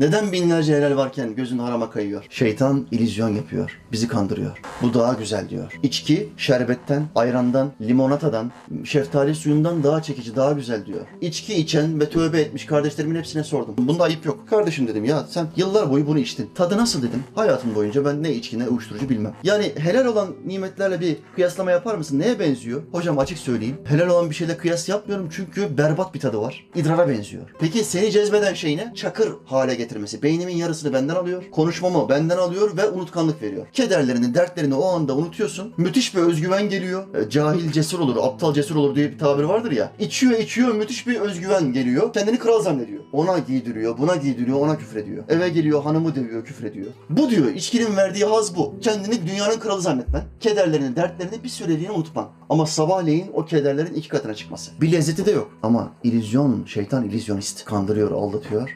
Neden binlerce helal varken gözün harama kayıyor? Şeytan illüzyon yapıyor. Bizi kandırıyor. Bu daha güzel diyor. İçki şerbetten, ayrandan, limonatadan, şeftali suyundan daha çekici, daha güzel diyor. İçki içen ve tövbe etmiş kardeşlerimin hepsine sordum. Bunda ayıp yok. Kardeşim dedim ya sen yıllar boyu bunu içtin. Tadı nasıl dedim. Hayatım boyunca ben ne içki ne uyuşturucu bilmem. Yani helal olan nimetlerle bir kıyaslama yapar mısın? Neye benziyor? Hocam açık söyleyeyim. Helal olan bir şeyle kıyas yapmıyorum çünkü berbat bir tadı var. İdrara benziyor. Peki seni cezbeden şey ne? Çakır hale getirmesi. Beynimin yarısını benden alıyor. Konuşmamı benden alıyor ve unutkanlık veriyor. Kederlerini, dertlerini o anda unutuyorsun. Müthiş bir özgüven geliyor. E, Cahil cesur olur, aptal cesur olur diye bir tabir vardır ya. İçiyor içiyor müthiş bir özgüven geliyor. Kendini kral zannediyor. Ona giydiriyor, buna giydiriyor, ona küfrediyor. Eve geliyor, hanımı dövüyor, küfrediyor. Bu diyor, içkinin verdiği haz bu. Kendini dünyanın kralı zannetmen. Kederlerini, dertlerini bir süreliğine unutman. Ama sabahleyin o kederlerin iki katına çıkması. Bir lezzeti de yok. Ama illüzyon, şeytan illüzyonist. Kandırıyor, aldatıyor.